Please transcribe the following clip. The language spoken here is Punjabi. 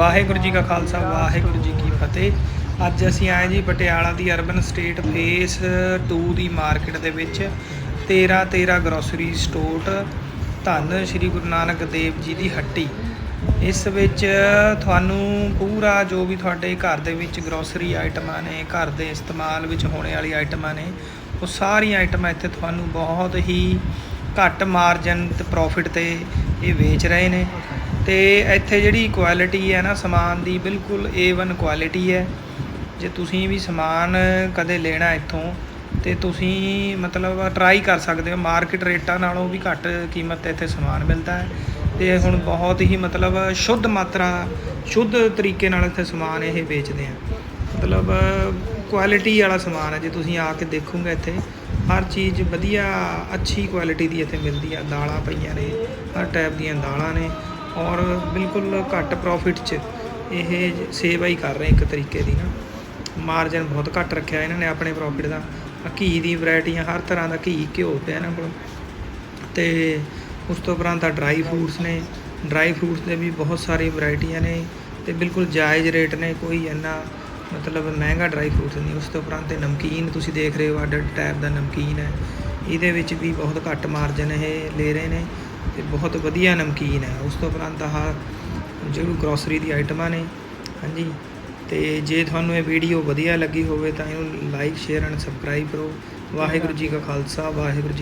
ਵਾਹਿਗੁਰੂ ਜੀ ਕਾ ਖਾਲਸਾ, ਵਾਹਿਗੁਰੂ ਜੀ ਕੀ ਫਤਿਹ। ਅੱਜ ਅਸੀਂ ਆਏ ਜੀ ਪਟਿਆਲਾ ਦੀ ਅਰਬਨ ਸਟੇਟ ਫੇਸ 2 ਦੀ ਮਾਰਕੀਟ ਦੇ ਵਿੱਚ। 13 13 ਗਰੋਸਰੀ ਸਟੋਰ, ਧੰਨ ਸ਼੍ਰੀ ਗੁਰੂ ਨਾਨਕ ਦੇਵ ਜੀ ਦੀ ਹੱਟੀ। ਇਸ ਵਿੱਚ ਤੁਹਾਨੂੰ ਪੂਰਾ ਜੋ ਵੀ ਤੁਹਾਡੇ ਘਰ ਦੇ ਵਿੱਚ ਗਰੋਸਰੀ ਆਈਟਮਾਂ ਨੇ, ਘਰ ਦੇ ਇਸਤੇਮਾਲ ਵਿੱਚ ਹੋਣੇ ਵਾਲੀ ਆਈਟਮਾਂ ਨੇ, ਉਹ ਸਾਰੀਆਂ ਆਈਟਮਾਂ ਇੱਥੇ ਤੁਹਾਨੂੰ ਬਹੁਤ ਹੀ ਘੱਟ ਮਾਰਜਨ ਤੇ ਪ੍ਰੋਫਿਟ ਤੇ ਇਹ ਵੇਚ ਰਹੇ ਨੇ। ਤੇ ਇੱਥੇ ਜਿਹੜੀ ਕੁਆਲਿਟੀ ਹੈ ਨਾ ਸਮਾਨ ਦੀ ਬਿਲਕੁਲ A1 ਕੁਆਲਿਟੀ ਹੈ। ਜੇ ਤੁਸੀਂ ਵੀ ਸਮਾਨ ਕਦੇ ਲੈਣਾ ਇੱਥੋਂ ਤੇ ਤੁਸੀਂ ਮਤਲਬ ਟਰਾਈ ਕਰ ਸਕਦੇ ਹੋ। ਮਾਰਕੀਟ ਰੇਟਾਂ ਨਾਲੋਂ ਵੀ ਘੱਟ ਕੀਮਤ ਤੇ ਇੱਥੇ ਸਮਾਨ ਮਿਲਦਾ ਹੈ। ਤੇ ਹੁਣ ਬਹੁਤ ਹੀ ਮਤਲਬ ਸ਼ੁੱਧ ਮਾਤਰਾ ਸ਼ੁੱਧ ਤਰੀਕੇ ਨਾਲ ਇੱਥੇ ਸਮਾਨ ਇਹ ਵੇਚਦੇ ਆ। ਮਤਲਬ ਕੁਆਲਿਟੀ ਵਾਲਾ ਸਮਾਨ ਹੈ, ਜੇ ਤੁਸੀਂ ਆ ਕੇ ਦੇਖੋਗੇ ਇੱਥੇ, ਹਰ ਚੀਜ਼ ਵਧੀਆ, ਅੱਛੀ ਕੁਆਲਿਟੀ ਦੀ ਇੱਥੇ ਮਿਲਦੀ ਆ। ਦਾਲਾਂ ਪਈਆਂ ਨੇ, ਹਰ ਟਾਈਪ ਦੀਆਂ ਦਾਲਾਂ ਨੇ, ਔਰ ਬਿਲਕੁਲ ਘੱਟ ਪ੍ਰੋਫਿਟ 'ਚ ਇਹ ਸੇਵਾ ਹੀ ਕਰ ਰਹੇ ਇੱਕ ਤਰੀਕੇ ਦੀ ਨਾ। ਮਾਰਜਨ ਬਹੁਤ ਘੱਟ ਰੱਖਿਆ ਇਹਨਾਂ ਨੇ ਆਪਣੇ ਪ੍ਰੋਫਿਟ ਦਾ। ਘੀ ਦੀ ਵੈਰਾਈਟੀਆਂ ਹਰ ਤਰ੍ਹਾਂ ਦਾ ਘੀ ਘਿਓ ਪਿਆ ਇਹਨਾਂ ਕੋਲ। ਤੇ ਉਸ ਤੋਂ ਉਪਰੰਤ ਆ ਡਰਾਈ ਫਰੂਟਸ ਨੇ। ਡਰਾਈ ਫਰੂਟਸ ਦੇ ਵੀ ਬਹੁਤ ਸਾਰੀ ਵੈਰਾਈਟੀਆਂ ਨੇ, ਤੇ ਬਿਲਕੁਲ ਜਾਇਜ਼ ਰੇਟ ਨੇ, ਕੋਈ ਇੰਨਾ ਮਤਲਬ ਮਹਿੰਗਾ ਡਰਾਈ ਫਰੂਟਸ ਨਹੀਂ, ਉਸ ਤੋਂ ਉਪਰੰਤ ਨਮਕੀਨ ਤੁਸੀਂ ਦੇਖ ਰਹੇ ਹੋ ਅੱਡ ਟਾਈਪ ਦਾ ਨਮਕੀਨ ਹੈ। ਇਹਦੇ ਵਿੱਚ ਵੀ ਬਹੁਤ ਘੱਟ ਮਾਰਜਨ ਇਹ ਲੈ ਰਹੇ ਨੇ ਤੇ ਬਹੁਤ ਵਧੀਆ ਨਮਕੀਨ ਹੈ। ਉਸ ਤੋਂ ਉਪਰੰਤ ਆਹ ਜਿਹੜੀ ਗਰੋਸਰੀ ਦੀ ਆਈਟਮਾਂ ਨੇ। ਹਾਂਜੀ। ਤੇ ਜੇ ਤੁਹਾਨੂੰ ਇਹ ਵੀਡੀਓ ਵਧੀਆ ਲੱਗੀ ਹੋਵੇ ਤਾਂ ਇਹਨੂੰ ਲਾਈਕ ਸ਼ੇਅਰ ਐਂਡ ਸਬਸਕ੍ਰਾਈਬ ਕਰੋ। ਵਾਹਿਗੁਰੂ ਜੀ ਕਾ ਖਾਲਸਾ, ਵਾਹਿਗੁਰੂ ਜੀ